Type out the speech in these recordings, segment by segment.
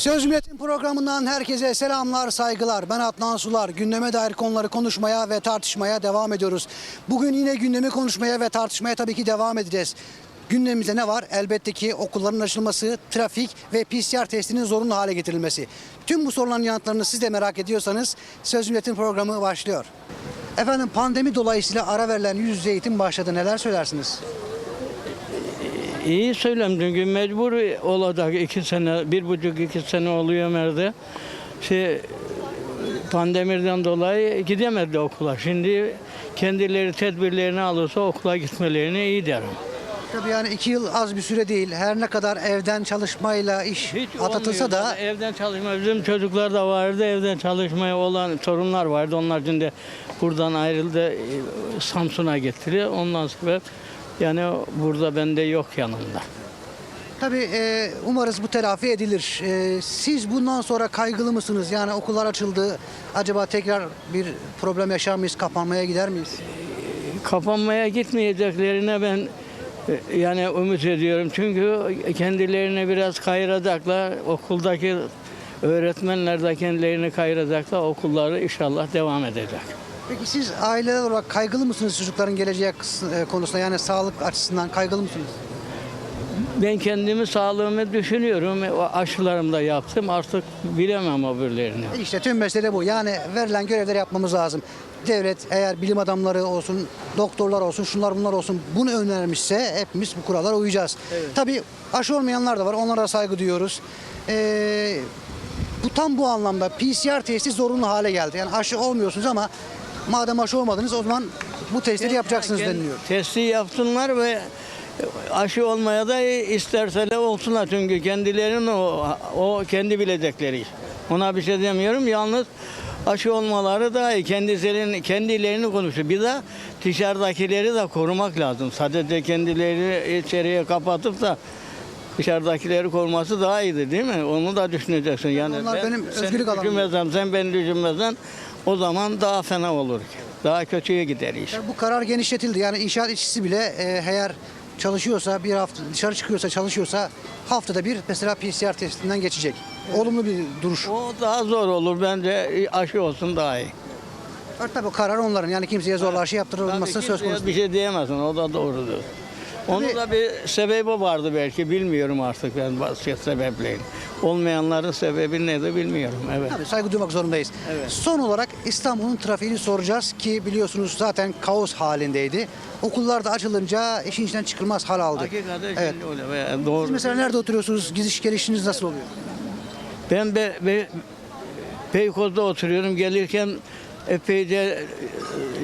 Söz Milletin programından herkese selamlar, saygılar. Ben Adnan Sular. Gündeme dair konuları konuşmaya ve tartışmaya devam ediyoruz. Bugün yine gündemi konuşmaya ve tartışmaya tabii ki devam edeceğiz. Gündemimizde ne var? Elbette ki okulların açılması, trafik ve PCR testinin zorunlu hale getirilmesi. Tüm bu soruların yanıtlarını siz de merak ediyorsanız Söz Milletin programı başlıyor. Efendim pandemi dolayısıyla ara verilen yüz yüze eğitim başladı. Neler söylersiniz? İyi söylem çünkü mecbur olacak iki sene, bir buçuk iki sene oluyor nerede. Şey, pandemiden dolayı gidemedi okula. Şimdi kendileri tedbirlerini alırsa okula gitmelerini iyi derim. Tabii yani iki yıl az bir süre değil. Her ne kadar evden çalışmayla iş Hiç atlatılsa olmuyor. da evden çalışma bizim çocuklar da vardı evden çalışmaya olan sorunlar vardı. Onlar şimdi buradan ayrıldı Samsun'a getiriyor. Ondan sonra yani burada bende yok yanımda. Tabii e, umarız bu telafi edilir. E, siz bundan sonra kaygılı mısınız? Yani okullar açıldı. Acaba tekrar bir problem yaşar mıyız? Kapanmaya gider miyiz? kapanmaya gitmeyeceklerine ben e, yani ümit ediyorum. Çünkü kendilerine biraz kayıracaklar. Okuldaki öğretmenler de kendilerini kayıracaklar. Okulları inşallah devam edecek. Peki siz aileler olarak kaygılı mısınız çocukların geleceği e, konusunda? Yani sağlık açısından kaygılı mısınız? Ben kendimi sağlığımı düşünüyorum. Aşılarımı da yaptım. Artık bilemem öbürlerini. İşte tüm mesele bu. Yani verilen görevleri yapmamız lazım. Devlet eğer bilim adamları olsun, doktorlar olsun, şunlar bunlar olsun bunu önermişse hepimiz bu kurallara uyacağız. Tabii aşı olmayanlar da var. Onlara saygı duyuyoruz. Ee, bu tam bu anlamda PCR testi zorunlu hale geldi. Yani aşı olmuyorsunuz ama madem aşı olmadınız o zaman bu testleri yapacaksınız deniliyor. Testi yapsınlar ve aşı olmaya da isterseler olsunlar çünkü kendilerinin o, o kendi bilecekleri. Ona bir şey demiyorum. Yalnız aşı olmaları da iyi. Kendilerini, kendilerini konuşuyor. Bir de dışarıdakileri de korumak lazım. Sadece kendileri içeriye kapatıp da dışarıdakileri koruması daha iyidir değil mi? Onu da düşüneceksin. Yani Onlar ben benim seni özgürlük alanım. sen beni düşünmezsen o zaman daha fena olur. Daha kötüye gider iş. Bu karar genişletildi. Yani inşaat işçisi bile e, eğer çalışıyorsa bir hafta dışarı çıkıyorsa çalışıyorsa haftada bir mesela PCR testinden geçecek. Olumlu bir duruş. O daha zor olur bence aşı olsun daha iyi. Tabii karar onların. Yani kimseye zorla aşı yaptırılması Tabii söz kimseye konusu. bir şey diyemezsin o da doğrudur. Onun da bir sebebi vardı belki bilmiyorum artık ben bazı sebeplerini. Olmayanların sebebi nedir bilmiyorum evet. Tabii saygı duymak zorundayız. Evet. Son olarak İstanbul'un trafiğini soracağız ki biliyorsunuz zaten kaos halindeydi. Okullar da açılınca işin içinden çıkılmaz hal aldı. Hakikaten Evet. öyle ve doğru. Siz mesela nerede oturuyorsunuz? Gidiş gelişiniz nasıl oluyor? Ben be, be, Beykoz'da oturuyorum gelirken epeyce e,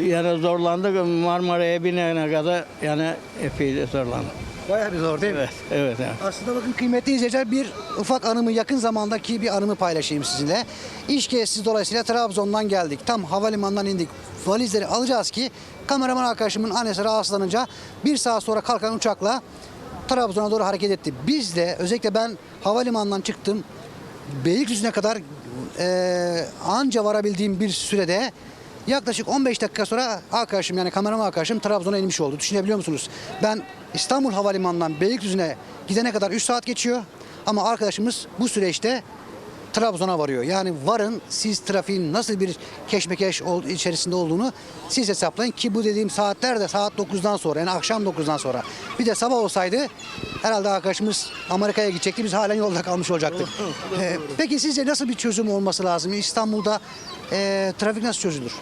yani zorlandık Marmara'ya binene kadar yani epeyce zorlandık. Bayağı bir zor değil mi? Evet, evet. evet. Aslında bakın kıymetli izleyiciler bir ufak anımı yakın zamandaki bir anımı paylaşayım sizinle. İş gezisi dolayısıyla Trabzon'dan geldik. Tam havalimanından indik. Valizleri alacağız ki kameraman arkadaşımın annesi rahatsızlanınca bir saat sonra kalkan uçakla Trabzon'a doğru hareket etti. Biz de özellikle ben havalimanından çıktım. Beylikdüzü'ne kadar eee, anca varabildiğim bir sürede yaklaşık 15 dakika sonra arkadaşım yani kameraman arkadaşım Trabzon'a inmiş oldu. Düşünebiliyor musunuz? Ben İstanbul Havalimanı'ndan Beylikdüzü'ne gidene kadar 3 saat geçiyor ama arkadaşımız bu süreçte Trabzon'a varıyor. Yani varın siz trafiğin nasıl bir keşmekeş içerisinde olduğunu siz hesaplayın ki bu dediğim saatler de saat 9'dan sonra yani akşam 9'dan sonra. Bir de sabah olsaydı herhalde arkadaşımız Amerika'ya gidecekti biz halen yolda kalmış olacaktık. Ee, peki sizce nasıl bir çözüm olması lazım? İstanbul'da e, trafik nasıl çözülür?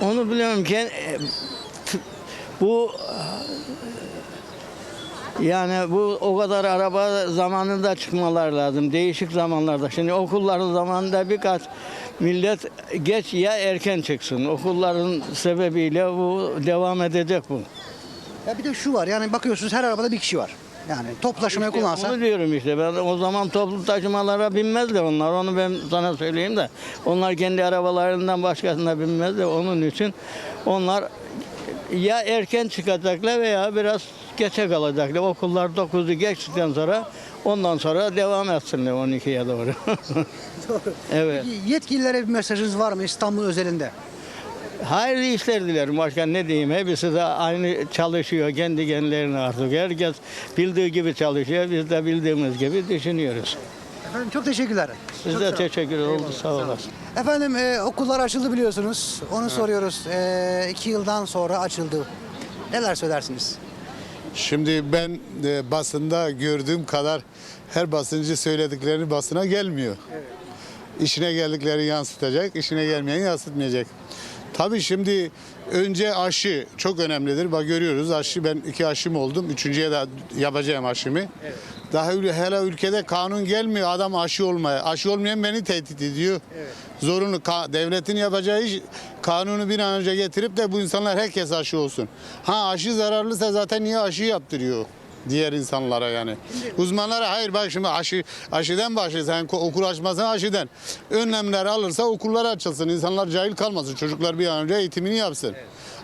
Onu bilemem ki e, bu yani bu o kadar araba zamanında çıkmalar lazım. Değişik zamanlarda. Şimdi okulların zamanında birkaç millet geç ya erken çıksın. Okulların sebebiyle bu devam edecek bu. Ya bir de şu var yani bakıyorsunuz her arabada bir kişi var. Yani toplu taşımayı İşte kullansa Onu diyorum işte. Ben o zaman toplu taşımalara binmezler onlar. Onu ben sana söyleyeyim de. Onlar kendi arabalarından başkasına binmez de onun için onlar ya erken çıkacaklar veya biraz geçe kalacaklar. Okullar 9'u geçtikten sonra ondan sonra devam etsinler 12'ye doğru. evet. yetkililere bir mesajınız var mı İstanbul özelinde? Hayırlı işler dilerim başkan ne diyeyim. Hepsi de aynı çalışıyor kendi kendilerine artık. Herkes bildiği gibi çalışıyor. Biz de bildiğimiz gibi düşünüyoruz. Efendim çok teşekkürler. Biz de teşekkür ederiz. Sağ olasın. Efendim e, okullar açıldı biliyorsunuz. Onu soruyoruz. E, iki yıldan sonra açıldı. Neler söylersiniz? Şimdi ben e, basında gördüğüm kadar her basıncı söylediklerini basına gelmiyor. İşine geldikleri yansıtacak, işine gelmeyen yansıtmayacak. Tabii şimdi önce aşı çok önemlidir. Bak görüyoruz aşı ben iki aşım oldum. Üçüncüye de yapacağım aşımı. Daha ül- hele ülkede kanun gelmiyor adam aşı olmaya. Aşı olmayan beni tehdit ediyor. Zorunlu ka- devletin yapacağı iş kanunu bir an önce getirip de bu insanlar herkes aşı olsun. Ha aşı zararlısa zaten niye aşı yaptırıyor? Diğer insanlara yani. Uzmanlara hayır bak şimdi aşı aşıdan. Sen ko- okul açmasın aşıdan. Önlemler alırsa okullar açılsın. İnsanlar cahil kalmasın. Çocuklar bir an önce eğitimini yapsın.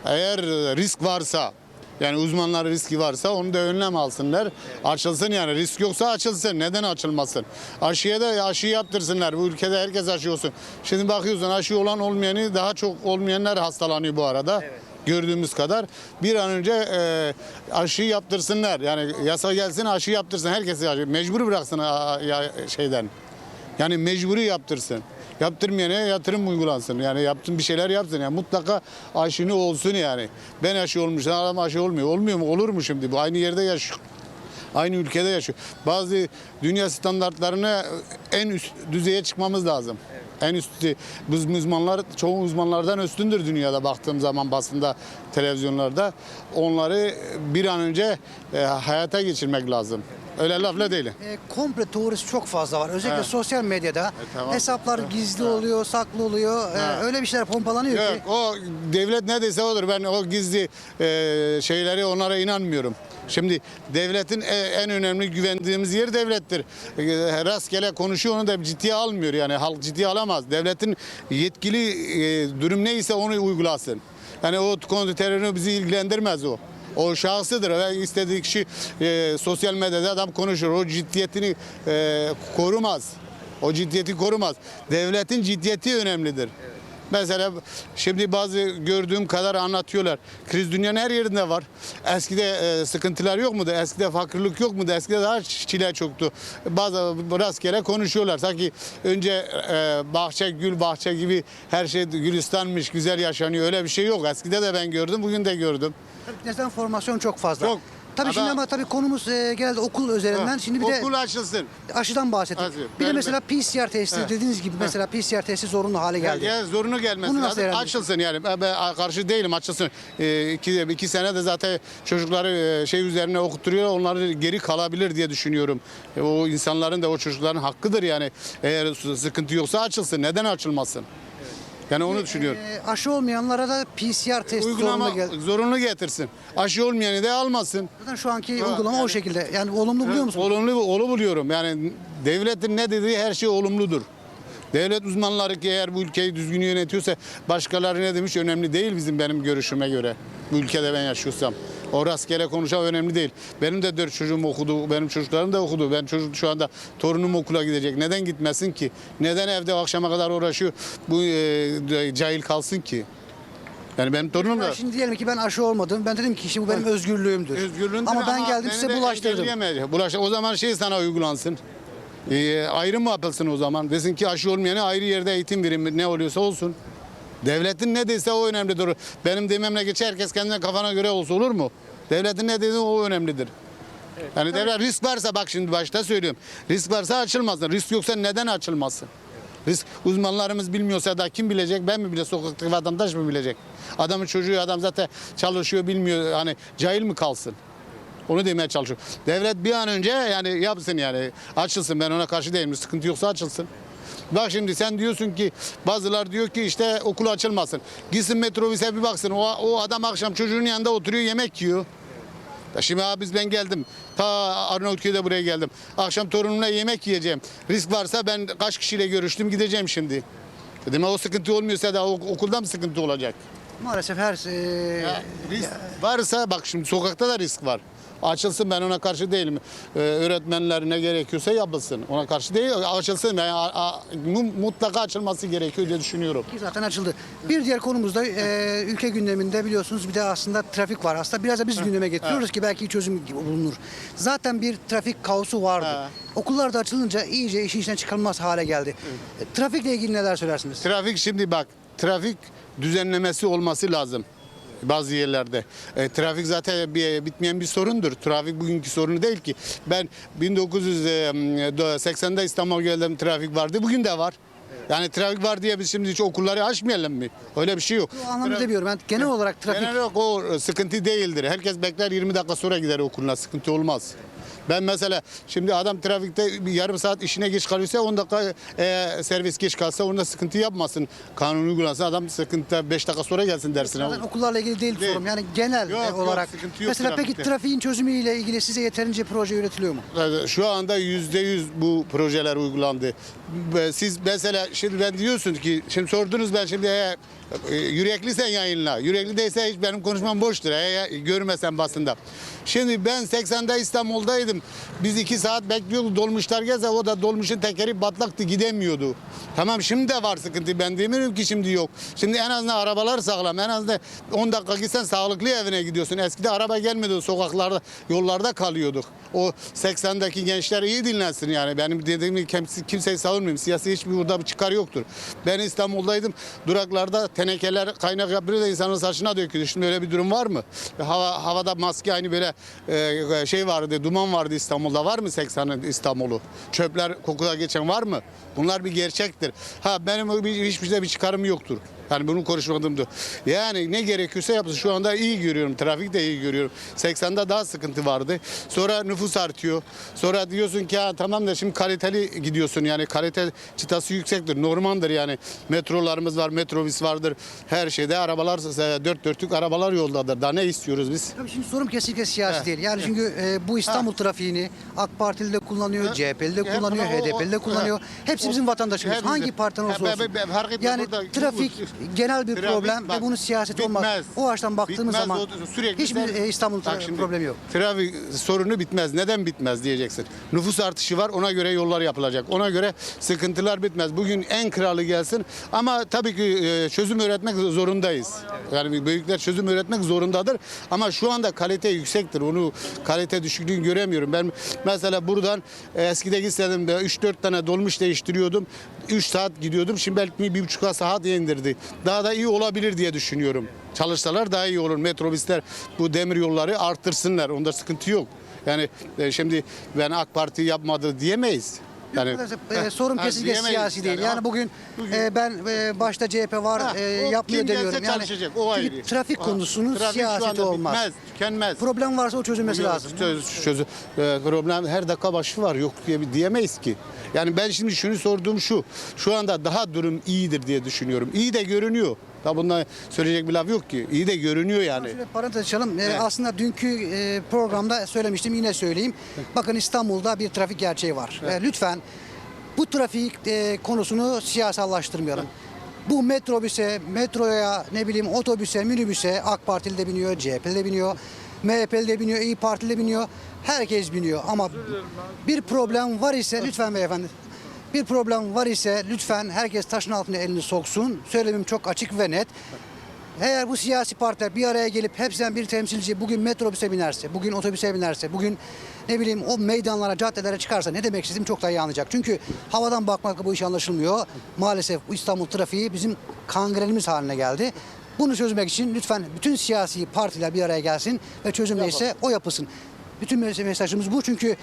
Eğer e, risk varsa yani uzmanlar riski varsa onu da önlem alsınlar. Açılsın yani risk yoksa açılsın. Neden açılmasın? Aşıya da aşı yaptırsınlar. Bu ülkede herkes aşı olsun. Şimdi bakıyorsun aşı olan olmayanı daha çok olmayanlar hastalanıyor bu arada. Gördüğümüz kadar bir an önce e, aşı yaptırsınlar. Yani yasa gelsin aşı yaptırsın. Herkes aşı. Mecbur bıraksın a- ya, şeyden. Yani mecburi yaptırsın. Yaptırmayana yatırım uygulansın. Yani yaptın bir şeyler yapsın. Yani mutlaka aşını olsun yani. Ben aşı olmuşum, adam aşı olmuyor. Olmuyor mu? Olur mu şimdi? Bu aynı yerde yaşıyor. Aynı ülkede yaşıyor. Bazı dünya standartlarına en üst düzeye çıkmamız lazım. En üstü biz uzmanlar çoğu uzmanlardan üstündür dünyada baktığım zaman basında, televizyonlarda. Onları bir an önce e, hayata geçirmek lazım. Öyle lafla değil. E, komple teorisi çok fazla var. Özellikle Evet. sosyal medyada tamam. hesaplar gizli oluyor, saklı oluyor. E, öyle bir şeyler pompalanıyor ki. Yok o devlet ne dese odur. Ben o gizli e, şeyleri onlara inanmıyorum. Şimdi devletin e- en önemli güvendiğimiz yer devlettir. E, rastgele konuşuyor onu da ciddiye almıyor yani halk ciddiye alamaz. Devletin yetkili e, durum neyse onu uygulasın. Yani o konu terörü bizi ilgilendirmez o. O şahsıdır ve istediği kişi e, sosyal medyada adam konuşur. O ciddiyetini e, korumaz. O ciddiyeti korumaz. Devletin ciddiyeti önemlidir. Mesela şimdi bazı gördüğüm kadar anlatıyorlar. Kriz dünyanın her yerinde var. Eskide e, sıkıntılar yok muydu? Eskide fakirlik yok muydu? Eskide daha çile çoktu. Bazı rastgele konuşuyorlar. Sanki önce e, bahçe, gül bahçe gibi her şey gülistanmış, güzel yaşanıyor. Öyle bir şey yok. Eskide de ben gördüm, bugün de gördüm. Neden formasyon çok fazla. Çok. Tabii şimdi Ama- tabii konumuz e, geldi okul üzerinden. Şimdi bir de Okul açılsın. aşıdan bahsettik. Bir de ben- mesela PCR testi Evet. dediğiniz gibi mesela PCR testi zorunlu hale geldi. Ya, zorunlu gelmesi Bunu nasıl lazım. değerlendiriyorsun? Açılsın yani. Ben, ben karşı değilim açılsın. Ee, iki, iki sene de zaten çocukları e, şey üzerine okutturuyor. Onları geri kalabilir diye düşünüyorum. E, o insanların da o çocukların hakkıdır yani. Eğer sıkıntı yoksa açılsın. Neden açılmasın? Yani onu düşünüyorum. E, aşı olmayanlara da PCR testi Uygulama zorunlu geldi. zorunlu getirsin. Aşı olmayanı da almasın. Zaten şu anki uygulama o şekilde. Yani olumlu buluyor musunuz? Olumlu, olumlu buluyorum. Yani devletin ne dediği her şey olumludur. Devlet uzmanları ki eğer bu ülkeyi düzgün yönetiyorsa başkaları ne demiş önemli değil bizim benim görüşüme göre. Bu ülkede ben yaşıyorsam. O rastgele konuşan önemli değil. Benim de dört çocuğum okudu, benim çocuklarım da okudu. Ben çocuk şu anda torunum okula gidecek. Neden gitmesin ki? Neden evde akşama kadar uğraşıyor? Bu e, cahil kalsın ki. Yani benim torunum da... Şimdi diyelim ki ben aşı olmadım. Ben dedim ki şimdi bu benim özgürlüğümdür. Özgürlüğündür ama ben geldim size bulaştırdım. engelleyemeyecek. Bulaş, o zaman şey sana uygulansın. Ee, ayrım mı yapılsın o zaman? Desin ki aşı olmayana ayrı yerde eğitim verin ne oluyorsa olsun. Devletin ne dese o önemlidir. Benim dememle geç herkes kendine kafana göre olsa olur mu? Devletin ne dediği o önemlidir. Yani devlet risk varsa bak şimdi başta söylüyorum. Risk varsa açılmasın. Risk yoksa neden açılmasın? Risk uzmanlarımız bilmiyorsa da kim bilecek? Ben mi bile sokaktaki vatandaş mı bilecek? Adamın çocuğu adam zaten çalışıyor bilmiyor. Hani cahil mi kalsın? Onu demeye çalışıyorum. Devlet bir an önce yani yapsın yani açılsın ben ona karşı değilim. Sıkıntı yoksa açılsın. Bak şimdi sen diyorsun ki bazılar diyor ki işte okul açılmasın. Gitsin metrobüse bir baksın. O, o adam akşam çocuğun yanında oturuyor yemek yiyor. Ya şimdi abi biz ben geldim. Ta Arnavutköy'de buraya geldim. Akşam torunumla yemek yiyeceğim. Risk varsa ben kaç kişiyle görüştüm gideceğim şimdi. Dedim o sıkıntı olmuyorsa da ok- okulda mı sıkıntı olacak? Maalesef her e, Ya risk varsa bak şimdi sokakta da risk var. Açılsın ben ona karşı değilim. Ee, öğretmenler ne gerekiyorsa yapılsın. Ona karşı değil. Açılsın. Yani, a- a- mu- mutlaka açılması gerekiyor diye düşünüyorum. Ki zaten açıldı. Bir diğer konumuz da e, ülke gündeminde biliyorsunuz bir de aslında trafik var. Aslında biraz da biz gündeme getiriyoruz ki belki çözüm bulunur. Zaten bir trafik kaosu vardı. Ha. Okullar da açılınca iyice işin içinden çıkarılmaz hale geldi. E, Trafikle ilgili neler söylersiniz? Trafik şimdi bak trafik düzenlemesi olması lazım bazı yerlerde. E, trafik zaten bir, bitmeyen bir sorundur. Trafik bugünkü sorunu değil ki. Ben 1980'de İstanbul'a geldim trafik vardı. Bugün de var. Yani trafik var diye biz şimdi hiç okulları açmayalım mı? Öyle bir şey yok. Bu anlamda demiyorum. Ben genel olarak trafik Genel olarak o sıkıntı değildir. Herkes bekler 20 dakika sonra gider okuluna. Sıkıntı olmaz. Ben mesela şimdi adam trafikte bir yarım saat işine geç kalıyorsa 10 dakika e, servis geç kalsa onda sıkıntı yapmasın. Kanun uygulasın adam sıkıntı 5 dakika sonra gelsin dersine. Zaten okullarla ilgili değil, Değil. sorum. Yani genel Yok, e, yok, olarak. sıkıntı yok Mesela peki trafikte. trafiğin çözümüyle ilgili size yeterince proje üretiliyor mu? Şu anda yüzde yüz bu projeler uygulandı. Siz mesela şimdi ben diyorsun ki şimdi sordunuz ben şimdi e, e, yürekliysen yayınla. Yürekli değilse hiç benim konuşmam boştur. E, görmesen basında. Şimdi ben 80'de İstanbul'daydım. Biz iki saat bekliyorduk dolmuşlar gelse o da dolmuşun tekeri batlaktı gidemiyordu. Tamam şimdi de var sıkıntı ben demiyorum ki şimdi yok. Şimdi en azından arabalar sağlam. En azından 10 dakika gitsen sağlıklı evine gidiyorsun. Eskide araba gelmiyordu sokaklarda yollarda kalıyorduk. O 80'deki gençler iyi dinlensin yani. Benim dediğimi kimse, kimseyi savunmuyorum. Siyasi hiçbir burada bir çıkar yoktur. Ben İstanbul'daydım. Duraklarda tenekeler kaynak yapıyor da insanın saçına döküyordu. Şimdi öyle bir durum var mı? Hava, havada maske aynı böyle e, şey vardı, duman vardı İstanbul'da. Var mı 80'in İstanbul'u? Çöpler kokuda geçen var mı? Bunlar bir gerçektir. Ha benim bir- hiçbir şey bir çıkarım yoktur. Yani bunu konuşmadığımdı. Yani ne gerekiyorsa yapsın. Şu anda iyi görüyorum. Trafik de iyi görüyorum. 80'de daha sıkıntı vardı. Sonra nüfus artıyor. Sonra diyorsun ki ha, tamam da şimdi kaliteli gidiyorsun. Yani kalite çıtası yüksektir. Normaldir yani. Metrolarımız var, metrobüs vardır. Her şeyde arabalar, e, dört dörtlük arabalar yoldadır. Daha ne istiyoruz biz? Tabii şimdi sorum kesinlikle siyasi He. değil. Yani çünkü e, bu İstanbul trafiğini AK Partili de kullanıyor, CHP'li de He, kullanıyor, HDP'li de kullanıyor. Hepsi o- bizim vatandaşımız. Hangi partiden olursa He, olsun. burada. trafik genel bir Trafik, problem bak, ve bunun siyaset olmaz. bitmez. O açıdan baktığımız Bitmez, zaman o sürekli hiçbir sen- e, İstanbul Bak şimdi, problemi yok. Trafik sorunu bitmez. Neden bitmez diyeceksin. Nüfus artışı var ona göre yollar yapılacak. Ona göre sıkıntılar bitmez. Bugün en kralı gelsin ama tabii ki e, çözüm üretmek zorundayız. Yani büyükler çözüm üretmek zorundadır. Ama şu anda kalite yüksektir. Onu kalite düşüklüğünü göremiyorum. Ben mesela buradan e, eskide gitseydim de 3-4 tane dolmuş değiştiriyordum. 3 saat gidiyordum. Şimdi belki bir buçuk saat indirdi. Daha da iyi olabilir diye düşünüyorum. Çalışsalar daha iyi olur. Metrobüsler bu demir yolları artırsınlar. Onda sıkıntı yok. Yani e, şimdi ben AK Parti yapmadı diyemeyiz. Yani e, sorum ha, kesinlikle diyemeyiz siyasi değil. yani. Yani bugün, Bugün- e, ben e, başta CHP var Ha, e, yapmıyor demiyorum. Yani o ayrı. trafik Ha, konusunun trafik olmaz. Bitmez, tükenmez. Problem varsa o çözülmesi Yok, lazım. Çöz, çözü- e, problem her dakika başı var yok diye diyemeyiz ki. Yani ben şimdi şunu sorduğum şu. Şu anda daha durum iyidir diye düşünüyorum. İyi de görünüyor. Tabi bundan söyleyecek bir laf yok ki. İyi de görünüyor yani. Şöyle parantez açalım. Ee, Evet. Aslında dünkü e, programda söylemiştim yine söyleyeyim. Bakın İstanbul'da bir trafik gerçeği var. Ee, lütfen bu trafik e, konusunu siyasallaştırmayalım. Bu metrobüse, metroya, ne bileyim otobüse, minibüse AK Partili de biniyor, CHP'li de biniyor, MHP'li de biniyor, İyi Partili de biniyor. Herkes biniyor ama bir problem var ise lütfen beyefendi bir problem var ise lütfen herkes taşın altına elini soksun. Söylemim çok açık ve net. Eğer bu siyasi partiler bir araya gelip hepsinden bir temsilci bugün metrobüse binerse, bugün otobüse binerse, bugün ne bileyim o meydanlara, caddelere çıkarsa ne demek istediğimi çok daha iyi anlayacak. Çünkü havadan bakmakla bu iş anlaşılmıyor. Maalesef bu İstanbul trafiği bizim kangrenimiz haline geldi. Bunu çözmek için lütfen bütün siyasi partiler bir araya gelsin ve çözüm neyse o yapılsın. Bütün mes- mesajımız bu çünkü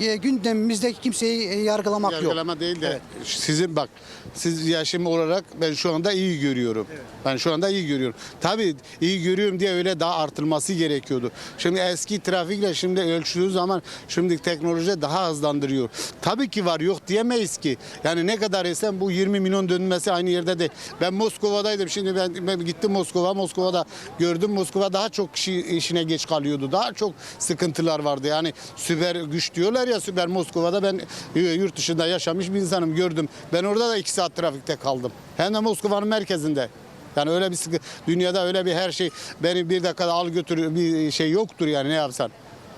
e, gündemimizde kimseyi e, yargılamak yok. Yargılama değil de Evet. sizin bak siz yaşım olarak ben şu anda iyi görüyorum. Ben şu anda iyi görüyorum. Tabii iyi görüyorum diye öyle daha artırılması gerekiyordu. Şimdi eski trafikle şimdi ölçtüğü zaman şimdi teknoloji daha hızlandırıyor. Tabii ki var yok diyemeyiz ki. Yani ne kadar esen bu 20 milyon dönmesi aynı yerde de. Ben Moskova'daydım. Şimdi ben, ben gittim Moskova. Moskova'da gördüm. Moskova daha çok kişi işine geç kalıyordu. Daha çok sıkıntılar vardı. Yani süper güç diyorlar ya süper Moskova'da ben e, yurt dışında yaşamış bir insanım gördüm. Ben orada da iki saat trafikte kaldım. Hem de Moskova'nın merkezinde. Yani öyle bir sıkı, dünyada öyle bir her şey beni bir dakikada al götür bir şey yoktur yani ne yapsan.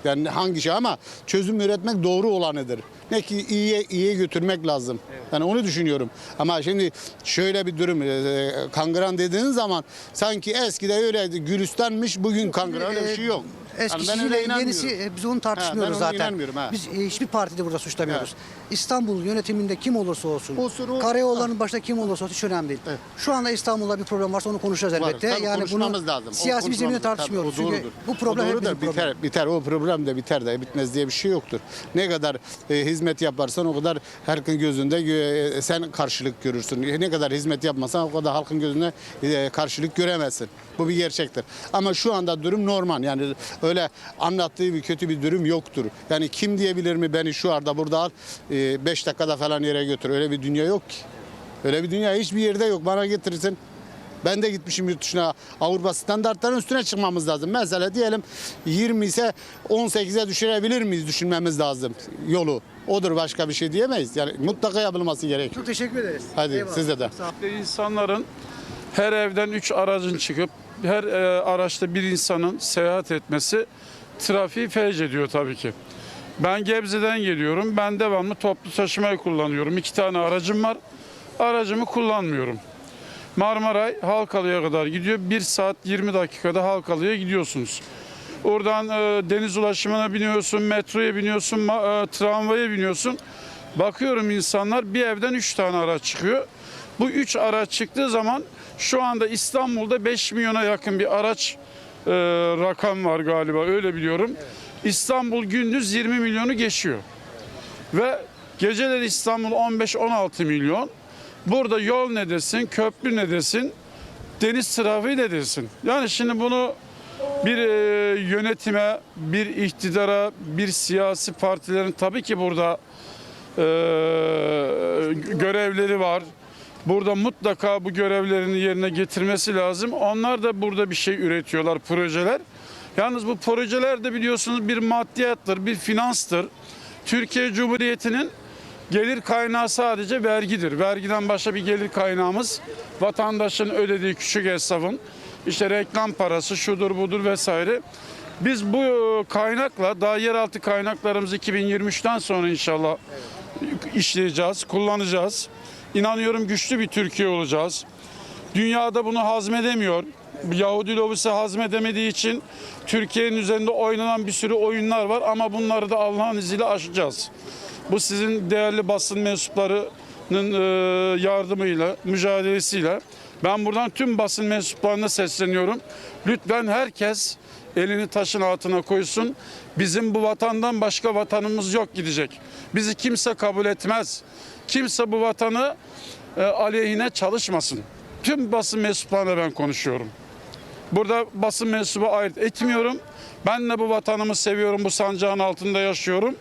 Yani hangi şey ama çözüm üretmek doğru olanıdır. Ne ki iyiye iyiye götürmek lazım. Yani onu düşünüyorum. Ama şimdi şöyle bir durum. e, Kangıran dediğin zaman sanki eskide öyleydi. Gülistan'mış bugün Kangıran öyle bir şey yok. Yani ben inanmıyorum. yenisi e, biz onu Ha, tartışmıyoruz ben ona zaten. inanmıyorum, ha. Biz e, hiçbir partide burada suçlamıyoruz. İstanbul yönetiminde kim olursa olsun, Olsun, o- karayollarının başında kim olursa olsun hiç önemli değil. Evet. Şu anda İstanbul'da bir problem varsa onu konuşacağız elbette. Tabii yani bunu lazım. Siyasi bir konuşmamız- tartışmıyoruz. tabii, o Çünkü bu problem o biter, problemi. biter. O problem de biter de bitmez diye bir şey yoktur. Ne kadar e, hizmet yaparsan o kadar halkın gözünde gö- e, sen karşılık görürsün. E, Ne kadar hizmet yapmasan o kadar halkın gözünde e, karşılık göremezsin. Bu bir gerçektir. Ama şu anda durum normal. Yani öyle anlattığı bir kötü bir durum yoktur. Yani kim diyebilir mi beni şu anda burada al 5 dakikada falan yere götür. Öyle bir dünya yok ki. Öyle bir dünya hiçbir yerde yok. Bana getirirsin. Ben de gitmişim yurt dışına. Avrupa standartlarının üstüne çıkmamız lazım. Mesela diyelim 20 ise 18'e düşürebilir miyiz düşünmemiz lazım yolu. Odur başka bir şey diyemeyiz. Yani mutlaka yapılması gerekiyor. Çok teşekkür ederiz. Hadi Eyvallah. size de. İnsanların her evden 3 aracın çıkıp her e, araçta bir insanın seyahat etmesi trafiği felç ediyor tabii ki. Ben Gebze'den geliyorum. Ben devamlı toplu taşımayı kullanıyorum. İki tane aracım var. Aracımı kullanmıyorum. Marmaray Halkalı'ya kadar gidiyor. 1 saat 20 dakikada Halkalı'ya gidiyorsunuz. Oradan e, deniz ulaşımına biniyorsun, metroya biniyorsun, e, tramvaya biniyorsun. Bakıyorum insanlar bir evden 3 tane araç çıkıyor. Bu 3 araç çıktığı zaman şu anda İstanbul'da 5 milyona yakın bir araç e, rakam var galiba öyle biliyorum. İstanbul gündüz 20 milyonu geçiyor. Ve geceleri İstanbul 15-16 milyon. Burada yol ne desin, köprü ne desin, deniz trafiği ne desin. Yani şimdi bunu bir e, yönetime, bir iktidara, bir siyasi partilerin tabii ki burada e. Burada mutlaka bu görevlerini yerine getirmesi lazım. Onlar da burada bir şey üretiyorlar, projeler. Yalnız bu projeler de biliyorsunuz bir maddiyattır, bir finanstır. Türkiye Cumhuriyeti'nin gelir kaynağı sadece vergidir. Vergiden başka bir gelir kaynağımız vatandaşın ödediği küçük esnafın işte reklam parası şudur budur vesaire. Biz bu kaynakla daha yeraltı kaynaklarımızı 2023'ten sonra inşallah işleyeceğiz, kullanacağız. İnanıyorum güçlü bir Türkiye olacağız. Dünyada bunu hazmedemiyor. Yahudi lobisi hazmedemediği için Türkiye'nin üzerinde oynanan bir sürü oyunlar var ama bunları da Allah'ın izniyle aşacağız. Bu sizin değerli basın mensuplarının e, yardımıyla, mücadelesiyle ben buradan tüm basın mensuplarına sesleniyorum. Lütfen herkes elini taşın altına koysun. Bizim bu vatandan başka vatanımız yok gidecek. Bizi kimse kabul etmez. Kimse bu vatanı e, aleyhine çalışmasın. Tüm basın mensuplarına ben konuşuyorum. Burada basın mensubu ayırt etmiyorum. Ben de bu vatanımı seviyorum, bu sancağın altında yaşıyorum.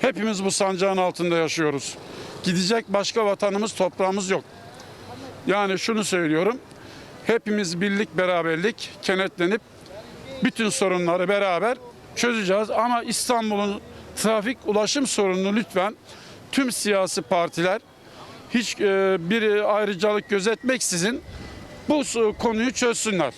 Hepimiz bu sancağın altında yaşıyoruz. Gidecek başka vatanımız, toprağımız yok. Yani şunu söylüyorum. Hepimiz birlik, beraberlik kenetlenip bütün sorunları beraber çözeceğiz. Ama İstanbul'un trafik ulaşım sorununu lütfen tüm siyasi partiler hiç e, bir ayrıcalık gözetmeksizin bu konuyu çözsünler.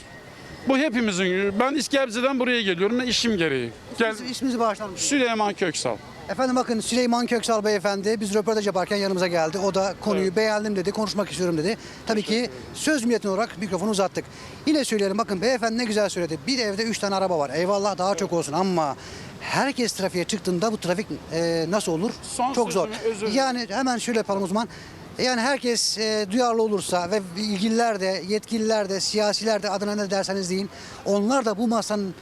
Bu hepimizin. Ben İskebze'den buraya geliyorum. Ben işim gereği. Gel. İs- İsminizi bağışlar mısınız? Süleyman Köksal. Efendim bakın Süleyman Köksal beyefendi biz röportaj yaparken yanımıza geldi. O da konuyu beğendim dedi, konuşmak istiyorum dedi. Tabii ki söz milleti olarak mikrofonu uzattık. Yine söyleyelim bakın beyefendi ne güzel söyledi. Bir evde üç tane araba var. Eyvallah daha çok olsun ama herkes trafiğe çıktığında bu trafik e, nasıl olur? Son çok zor. özür. Yani hemen şöyle yapalım o zaman. Yani herkes e, duyarlı olursa ve ilgililer de, yetkililer de, siyasiler de adına ne derseniz deyin. Onlar da bu masanın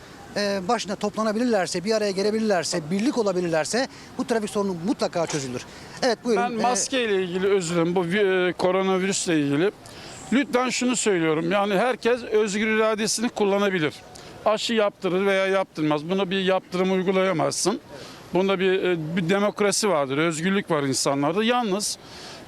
başına toplanabilirlerse, bir araya gelebilirlerse, birlik olabilirlerse bu trafik sorunu mutlaka çözülür. Evet buyurun. Ben E, maske ile ilgili özür dilerim. Bu e, koronavirüsle ilgili. Lütfen şunu söylüyorum. Yani herkes özgür iradesini kullanabilir. Aşı yaptırır veya yaptırmaz. Buna bir yaptırım uygulayamazsın. Bunda bir, e, bir demokrasi vardır. Özgürlük var insanlarda. Yalnız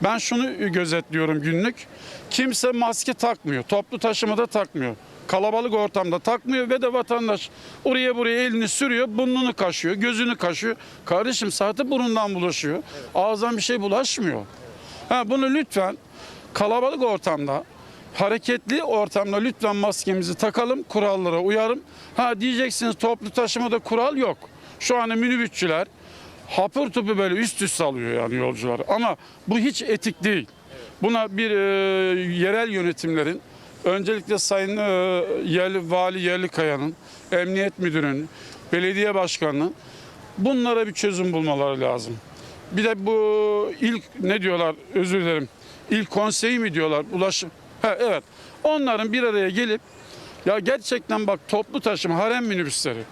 ben şunu gözetliyorum günlük. Kimse maske takmıyor. Toplu taşımada takmıyor. Kalabalık ortamda takmıyor ve de vatandaş oraya buraya elini sürüyor, burnunu kaşıyor, gözünü kaşıyor. Kardeşim zaten burundan bulaşıyor. Ağızdan bir şey bulaşmıyor. Ha, bunu lütfen kalabalık ortamda, hareketli ortamda lütfen maskemizi takalım, kurallara uyarım. Ha diyeceksiniz toplu taşımada kural yok. Şu anda minibüsçüler hapır tupu böyle üst üste alıyor yani yolcuları. Ama bu hiç etik değil. Buna bir e, yerel yönetimlerin öncelikle Sayın e, yerli, Vali Yerlikaya'nın, Emniyet Müdürü'nün, belediye başkanının bunlara bir çözüm bulmaları lazım. Bir de bu ilk ne diyorlar özür dilerim. İlk konseyi mi diyorlar ulaşım. Ha, evet. Onların bir araya gelip ya gerçekten bak toplu taşıma harem minibüsleri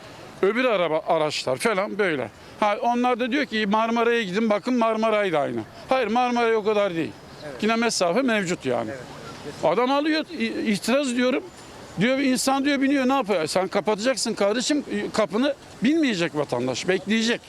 öbür araba araçlar falan böyle. Ha, onlar da diyor ki Marmara'ya gidin bakın Marmara'yı da aynı. Hayır Marmara o kadar değil. Yine mesafe mevcut yani. Adam alıyor itiraz diyorum. Diyor insan diyor biniyor ne yapıyor? Sen kapatacaksın kardeşim kapını bilmeyecek vatandaş bekleyecek.